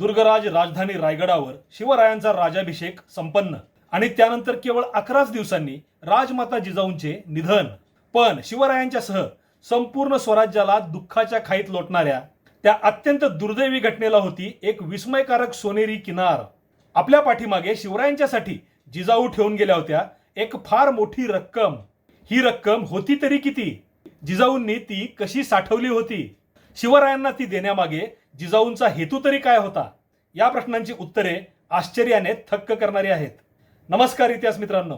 दुर्गराज राजधानी रायगडावर शिवरायांचा राजाभिषेक संपन्न. आणि त्यानंतर केवळ अकराच दिवसांनी राजमाता जिजाऊंचे निधन. पण शिवरायांच्या सह संपूर्ण स्वराज्याला दुःखाच्या खाईत लोटणाऱ्या त्या अत्यंत दुर्दैवी घटनेला होती एक विस्मयकारक सोनेरी किनार. आपल्या पाठीमागे शिवरायांच्यासाठी जिजाऊ ठेवून गेल्या होत्या एक फार मोठी रक्कम. ही रक्कम होती तरी किती? जिजाऊंनी ती कशी साठवली होती? शिवरायांना ती देण्यामागे जिजाऊंचा हेतू तरी काय होता? या प्रश्नांची उत्तरे आश्चर्याने थक्क करणारी आहेत. नमस्कार इतिहास मित्रांनो.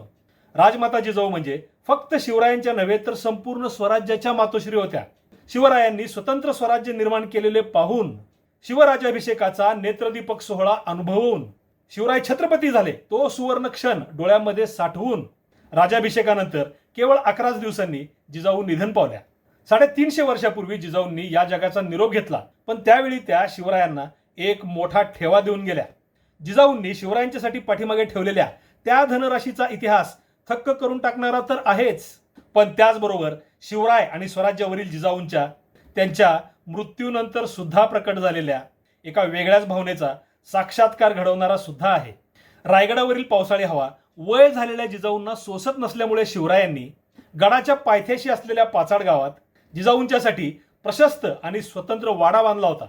राजमाता जिजाऊ म्हणजे फक्त शिवरायांच्या नव्हे तर संपूर्ण स्वराज्याच्या मातोश्री होत्या. शिवरायांनी स्वतंत्र स्वराज्य निर्माण केलेले पाहून शिवराजाभिषेकाचा नेत्रदीपक सोहळा अनुभवून शिवराय छत्रपती झाले. तो सुवर्ण क्षण डोळ्यामध्ये साठवून राजाभिषेकानंतर केवळ अकराच दिवसांनी जिजाऊ निधन पावल्या. साडेतीनशे वर्षापूर्वी जिजाऊंनी या जगाचा निरोप घेतला. पण त्यावेळी त्या शिवरायांना एक मोठा ठेवा देऊन गेल्या. जिजाऊंनी शिवरायांच्यासाठी पाठीमागे ठेवलेल्या त्या धनराशीचा इतिहास थक्क करून टाकणारा तर आहेच. पण त्याचबरोबर शिवराय आणि स्वराज्यावरील जिजाऊंच्या त्यांच्या मृत्यूनंतर सुद्धा प्रकट झालेल्या एका वेगळ्याच भावनेचा साक्षात्कार घडवणारा सुद्धा आहे. रायगडावरील पावसाळी हवा वय झालेल्या जिजाऊंना सोसत नसल्यामुळे शिवरायांनी गडाच्या पायथ्याशी असलेल्या पाचाड गावात जिजाऊंच्यासाठी प्रशस्त आणि स्वतंत्र वाडा बांधला होता.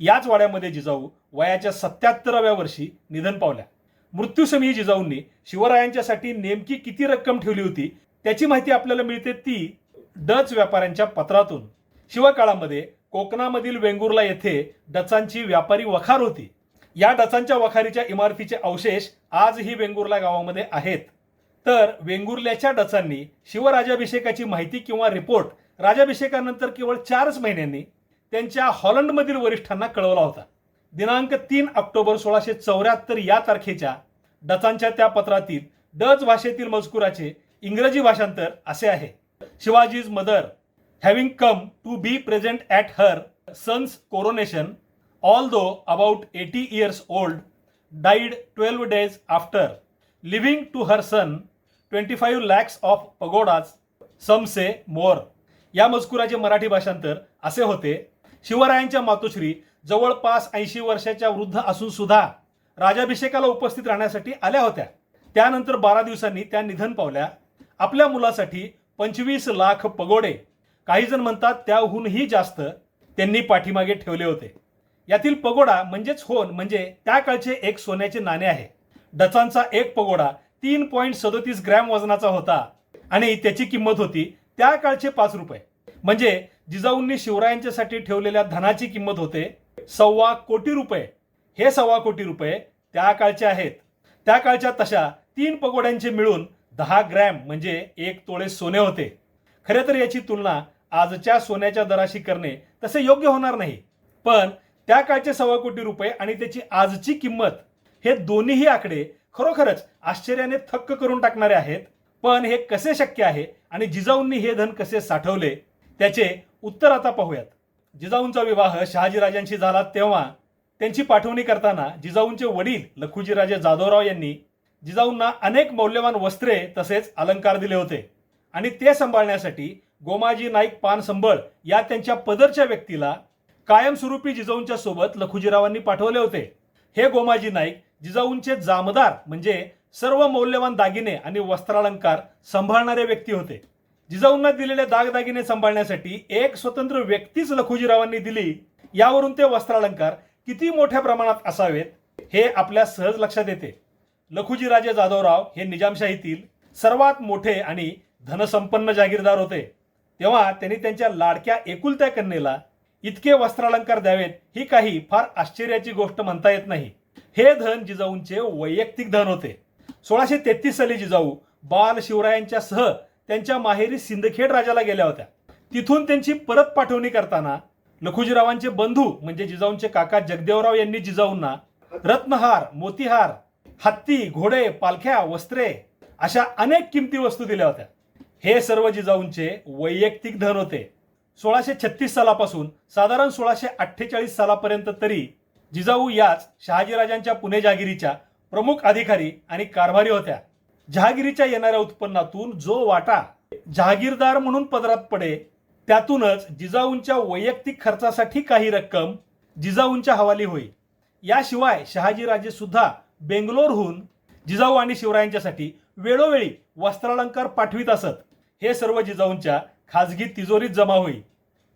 याच वाड्यामध्ये जिजाऊ वयाच्या सत्याहत्तराव्या वर्षी निधन पावल्या. मृत्यूसमयी जिजाऊंनी शिवरायांच्यासाठी नेमकी किती रक्कम ठेवली होती त्याची माहिती आपल्याला मिळते ती डच व्यापाऱ्यांच्या पत्रातून. शिवकाळामध्ये कोकणामधील वेंगुर्ला येथे डचांची व्यापारी वखार होती. या डचांच्या वखारीच्या इमारतीचे अवशेष आजही वेंगुर्ला गावामध्ये आहेत. तर वेंगुर्ल्याच्या डचांनी शिवराजाभिषेकाची माहिती किंवा रिपोर्ट राजाभिषेकानंतर केवळ चारच महिन्यांनी त्यांच्या हॉलंडमधील वरिष्ठांना कळवला होता. दिनांक तीन ऑक्टोबर सोळाशे चौऱ्याहत्तर या तारखेच्या डचांच्या त्या पत्रातील डच भाषेतील मजकुराचे इंग्रजी भाषांतर असे आहे. Shivaji's mother having come to be present at her sons coronation although about eighty years old died twelve days after living to her son twenty five lakhs of pagodas some say more या मजकुराचे मराठी भाषांतर असे होते. शिवरायांच्या मातोश्री जवळपास ऐंशी वर्षाच्या वृद्ध असून सुद्धा राजाभिषेकाला उपस्थित राहण्यासाठी आल्या होत्या. त्यानंतर बारा दिवसांनी त्या निधन पावल्या. आपल्या मुलासाठी पंचवीस लाख पगोडे. काही जण म्हणतात त्याहूनही जास्त त्यांनी पाठीमागे ठेवले होते. यातील पगोडा म्हणजेच होन म्हणजे त्या काळचे एक सोन्याचे नाणे आहे. डचांचा एक पगोडा तीन पॉईंट सदोतीस ग्रॅम वजनाचा होता आणि त्याची किंमत होती त्या काळचे पाच रुपये. म्हणजे जिजाऊंनी शिवरायांच्यासाठी ठेवलेल्या धनाची किंमत होते सव्वा कोटी रुपये. हे सव्वा कोटी रुपये त्या काळचे आहेत. त्या काळच्या तशा तीन पगोड्यांचे मिळून दहा ग्रॅम म्हणजे एक तोळे सोने होते. खरे तर याची तुलना आजच्या सोन्याच्या दराशी करणे तसे योग्य होणार नाही. पण त्या काळचे सव्वा कोटी रुपये आणि त्याची आजची किंमत हे दोन्हीही आकडे खरोखरच आश्चर्याने थक्क करून टाकणारे आहेत. पण हे कसे शक्य आहे आणि जिजाऊंनी हे धन कसे साठवले त्याचे उत्तर आता पाहूयात. जिजाऊंचा विवाह शहाजीराजांशी झाला तेव्हा. त्यांची पाठवणी करताना जिजाऊंचे वडील लखुजीराजे जाधवराव यांनी जिजाऊंना अनेक मौल्यवान वस्त्रे तसेच अलंकार दिले होते. आणि ते सांभाळण्यासाठी गोमाजी नाईक पानसंबळ या त्यांच्या पदरच्या व्यक्तीला कायमस्वरूपी जिजाऊंच्या सोबत लखुजीरावांनी पाठवले होते. हे गोमाजी नाईक जिजाऊंचे जामदार म्हणजे सर्व मौल्यवान दागिने आणि वस्त्रालंकार सांभाळणारे व्यक्ती होते. जिजाऊंना दिलेले दागदागिने सांभाळण्यासाठी एक स्वतंत्र व्यक्तीच लखुजीरावांनी दिली. यावरून ते वस्त्रालंकार किती मोठ्या प्रमाणात असावेत हे आपल्या सहज लक्षात येते. लखुजीराजे जाधवराव हे निजामशाहीतील सर्वात मोठे आणि धनसंपन्न जागीरदार होते. तेव्हा त्यांनी त्यांच्या लाडक्या एकुलत्या कन्येला इतके वस्त्रालंकार द्यावेत ही काही फार आश्चर्याची गोष्ट म्हणता येत नाही. हे धन जिजाऊंचे वैयक्तिक धन होते. सोळाशे तेहतीस साली जिजाऊ बाल शिवरायांच्या सह त्यांच्या माहेरी सिंदखेड राजाला गेल्या होत्या. तिथून त्यांची परत पाठवणी करताना लखुजीरावांचे बंधू म्हणजे जिजाऊंचे काका जगदेवराव यांनी जिजाऊंना रत्नहार मोतीहार हत्ती घोडे पालख्या वस्त्रे अशा अनेक किमती वस्तू दिल्या होत्या. हे सर्व जिजाऊंचे वैयक्तिक धन होते. सोळाशे छत्तीस सालापासून साधारण सोळाशे अठ्ठेचाळीस सालापर्यंत तरी जिजाऊ याच शहाजीराजांच्या पुणे जागिरीच्या प्रमुख अधिकारी आणि कारभारी होत्या. जहागिरीच्या येणाऱ्या उत्पन्नातून जो वाटा जहागीरदार म्हणून पदरात पडे त्यातूनच जिजाऊंच्या वैयक्तिक खर्चासाठी काही रक्कम जिजाऊंच्या हवाली होई. याशिवाय शहाजीराजे सुद्धा बेंगलोरहून जिजाऊ आणि शिवरायांच्यासाठी वेळोवेळी वस्त्रालंकार पाठवित असत. हे सर्व जिजाऊंच्या खाजगी तिजोरीत जमा होई.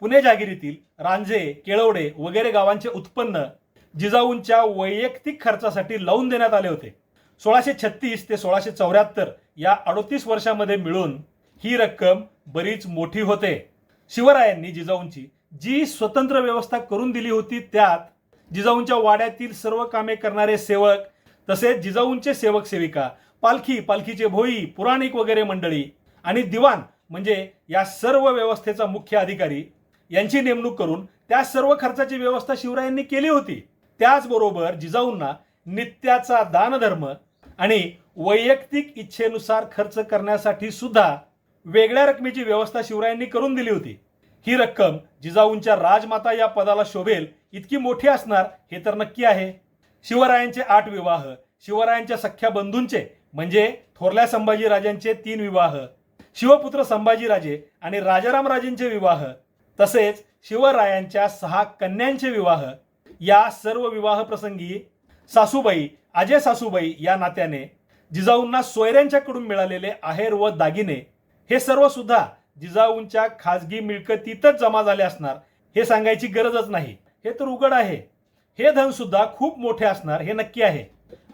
पुणे जागिरीतील रांझे केळवडे वगैरे गावांचे उत्पन्न जिजाऊंच्या वैयक्तिक खर्चासाठी लावून देण्यात आले होते. सोळाशे छत्तीस ते सोळाशे चौऱ्याहत्तर या अडोतीस वर्षामध्ये मिळून ही रक्कम बरीच मोठी होते. शिवरायांनी जिजाऊंची जी स्वतंत्र व्यवस्था करून दिली होती त्यात जिजाऊंच्या वाड्यातील सर्व कामे करणारे सेवक तसेच जिजाऊंचे सेवक सेविका पालखी पालखीचे भोई पुराणिक वगैरे मंडळी आणि दिवाण म्हणजे या सर्व व्यवस्थेचा मुख्य अधिकारी यांची नेमणूक करून त्या सर्व खर्चाची व्यवस्था शिवरायांनी केली होती. त्याचबरोबर जिजाऊंना नित्याचा दानधर्म आणि वैयक्तिक इच्छेनुसार खर्च करण्यासाठी सुद्धा वेगळ्या रकमेची व्यवस्था शिवरायांनी करून दिली होती. ही रक्कम जिजाऊंच्या राजमाता या पदाला शोभेल इतकी मोठी असणार हे तर नक्की आहे. शिवरायांचे आठ विवाह शिवरायांच्या सख्या बंधूंचे म्हणजे थोरल्या संभाजीराजांचे तीन विवाह शिवपुत्र संभाजीराजे आणि राजारामराजेंचे विवाह तसेच शिवरायांच्या सहा कन्यांचे विवाह या सर्व विवाह प्रसंगी सासूबाई अजय सासूबाई या नात्याने जिजाऊंना सोयऱ्यांच्याकडून मिळालेले आहेर व दागिने हे सर्व सुद्धा जिजाऊंच्या खाजगी मिळकतीतच जमा झाले असणार हे सांगायची गरजच नाही. हे तर उघड आहे. हे धन सुद्धा खूप मोठे असणार हे नक्की आहे.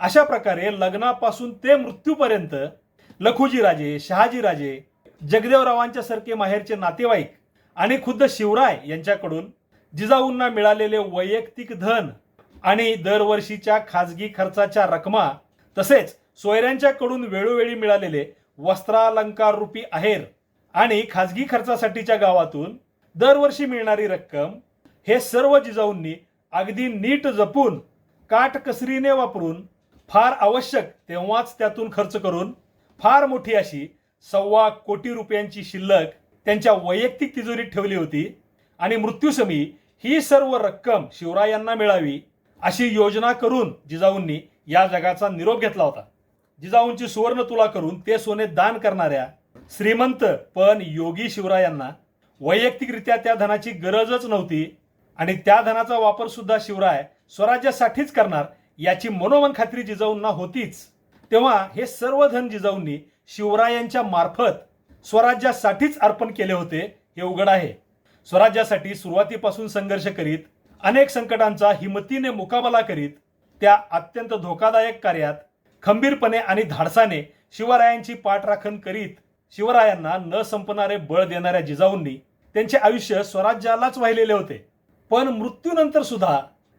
अशा प्रकारे लग्नापासून ते मृत्यूपर्यंत लखुजीराजे शहाजीराजे जगदेवरावांच्या सारखे माहेरचे नातेवाईक आणि खुद्द शिवराय यांच्याकडून जिजाऊंना मिळालेले वैयक्तिक धन आणि दरवर्षीच्या खाजगी खर्चाच्या रकमा तसेच सोयऱ्यांच्याकडून वेळोवेळी मिळालेले वस्त्रालंकार रूपी आहेर आणि खाजगी खर्चासाठीच्या गावातून दरवर्षी मिळणारी रक्कम हे सर्व जिजाऊंनी अगदी नीट जपून काटकसरीने वापरून फार आवश्यक तेव्हाच त्यातून खर्च करून फार मोठी अशी सव्वा कोटी रुपयांची शिल्लक त्यांच्या वैयक्तिक तिजोरीत ठेवली होती आणि मृत्यूसमी ही सर्व रक्कम शिवरायांना मिळावी अशी योजना करून जिजाऊंनी या जगाचा निरोप घेतला होता. जिजाऊंची सुवर्ण तुला करून ते सोने दान करणाऱ्या श्रीमंत पण योगी शिवरायांना वैयक्तिकरित्या त्या धनाची गरजच नव्हती आणि त्या धनाचा वापर सुद्धा शिवराय स्वराज्यासाठीच करणार याची मनोमन खात्री जिजाऊंना होतीच. तेव्हा हे सर्व धन जिजाऊंनी शिवरायांच्या मार्फत स्वराज्यासाठीच अर्पण केले होते हे उघड आहे. स्वराज्यासाठी सुरुवातीपासून संघर्ष करीत अनेक संकटांचा हिमतीने मुकाबला करीत त्या अत्यंत धोकादायक कार्यात खंबीरपणे आणि धाडसाने शिवरायांची पाठराखण करीत शिवरायांना न संपणारे बळ देणाऱ्या जिजाऊंनी त्यांचे आयुष्य स्वराज्यालाच वाहिलेले होते. पण मृत्यूनंतर सुद्धा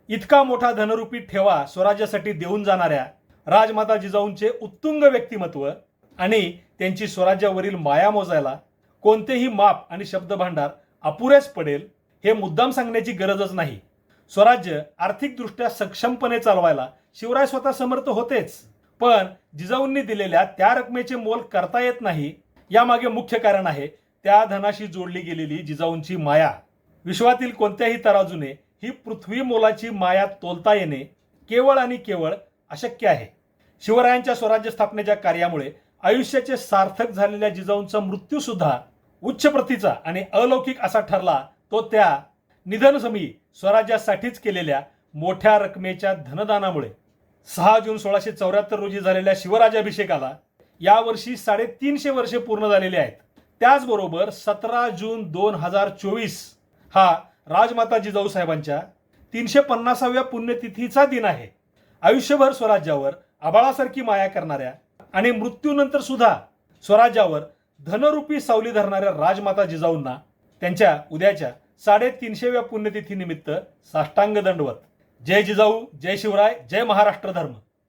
इतका मोठा धनरूपी ठेवा स्वराज्यासाठी देऊन जाणाऱ्या राजमाता जिजाऊंचे उत्तुंग व्यक्तिमत्व आणि त्यांची स्वराज्यावरील माया मोजायला कोणतेही माप आणि शब्दभांडार अपुरेच पडेल हे मुद्दाम सांगण्याची गरजच नाही. स्वराज्य आर्थिकदृष्ट्या सक्षमपणे चालवायला शिवराय स्वतः समर्थ होतेच. पण जिजाऊंनी दिलेल्या त्या रकमेचे मोल करता येत नाही यामागे मुख्य कारण आहे त्या धनाशी जोडली गेलेली जिजाऊंची माया. विश्वातील कोणत्याही तराजूने ही पृथ्वी मोलाची माया तोलता येणे केवळ आणि केवळ अशक्य आहे. शिवरायांच्या स्वराज्य स्थापनेच्या कार्यामुळे आयुष्याचे सार्थक झालेल्या जिजाऊंचा मृत्यूसुद्धा उच्च प्रतीचा आणि अलौकिक असा ठरला तो त्या निधनसमी स्वराज्यासाठीच केलेल्या मोठ्या रकमेच्या धनदानामुळे. सहा जून सोळाशे चौऱ्याहत्तर रोजी झालेल्या शिवराजाभिषेकाला यावर्षी साडेतीनशे वर्षे पूर्ण झालेली आहेत. त्याचबरोबर सतरा जून दोन हजार चोवीस हा राजमाता जिजाऊ साहेबांच्या तीनशे पन्नासाव्या पुण्यतिथीचा दिन आहे. आयुष्यभर स्वराज्यावर आबाळासारखी माया करणाऱ्या आणि मृत्यूनंतर सुद्धा स्वराज्यावर धनरूपी सावली धरणाऱ्या राजमाता जिजाऊंना त्यांच्या उद्याच्या साडेतीनशेव्या पुण्यतिथी निमित्त साष्टांग दंडवत जय जिजाऊ जय शिवराय जय महाराष्ट्र धर्म.